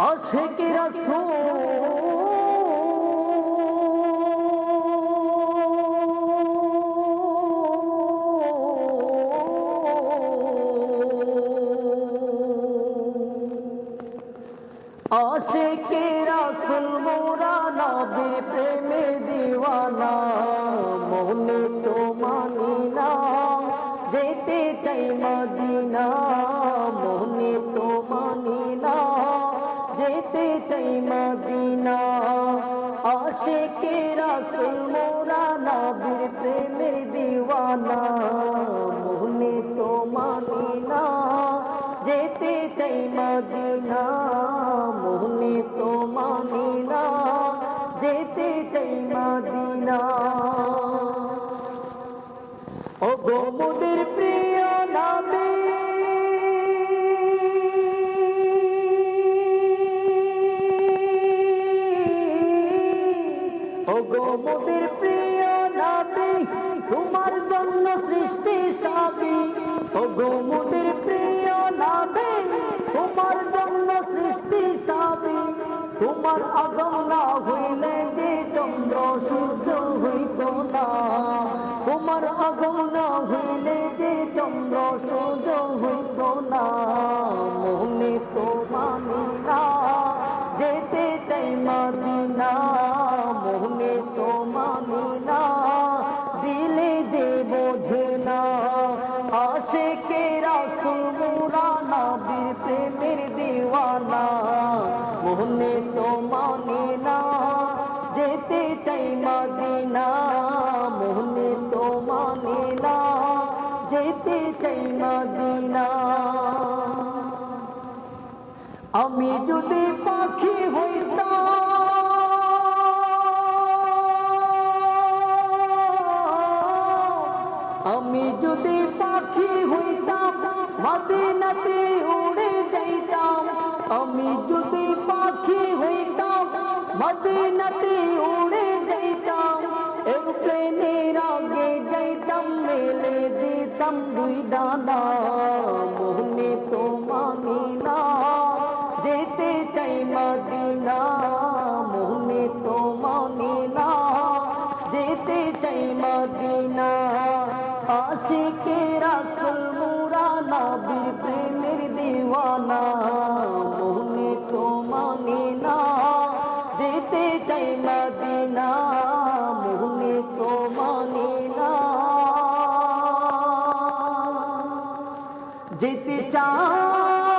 আশেক আশেকে রাসুল মোরা নবীর প্রেমে দিওয়ানা মনে যেতে চাই মদিনা। আশেকে রাসুল মোরা নবীর প্রেমে দিওয়ানা। মনে তো মানি না যেতে চাই মদিনা। মনে তো মানিনা যেতে চাই মদিনা। ও গো মোদের মোদের প্রিয় নামে তোমার জন্য সৃষ্টি সাবি ও গো মোদের প্রিয় নামে তোমার জন্য সৃষ্টি সাবি তোমার আগম না হইলে যে চন্দ্র সূর্য হইত না। তোমার আগম না হইলে যে চন্দ্র সূর্য হইত না। আসে কে রাসুল মুরানা বীর প্রেমের দিওয়ানা। মনে তো মানে না, যেতে চাই মাদিনা। মনে তো মানে না, যেতে চাই মাদিনা। আমি যদি পাখি হইতাম আমি যদি পাখি হইতাম, মদিনাতে উড়ে যাইতাম। আমি যদি পাখি হইতাম, মদিনাতে উড়ে যাইতাম। এরোপ্লেনের আগে যাইতাম, মেলে দিতাম দুই ডানা। মোহনে তো মানি না, যেতে চাই মদিনা। মোহনে তো মানি না, যেতে চাই মদিনা। আশিকে রাসুল মোরা নবীর প্রেমের দিওয়ানা। মনে তো মানে না, যেতে চাই মদিনা। মনে তো মানে না, যেতে চাই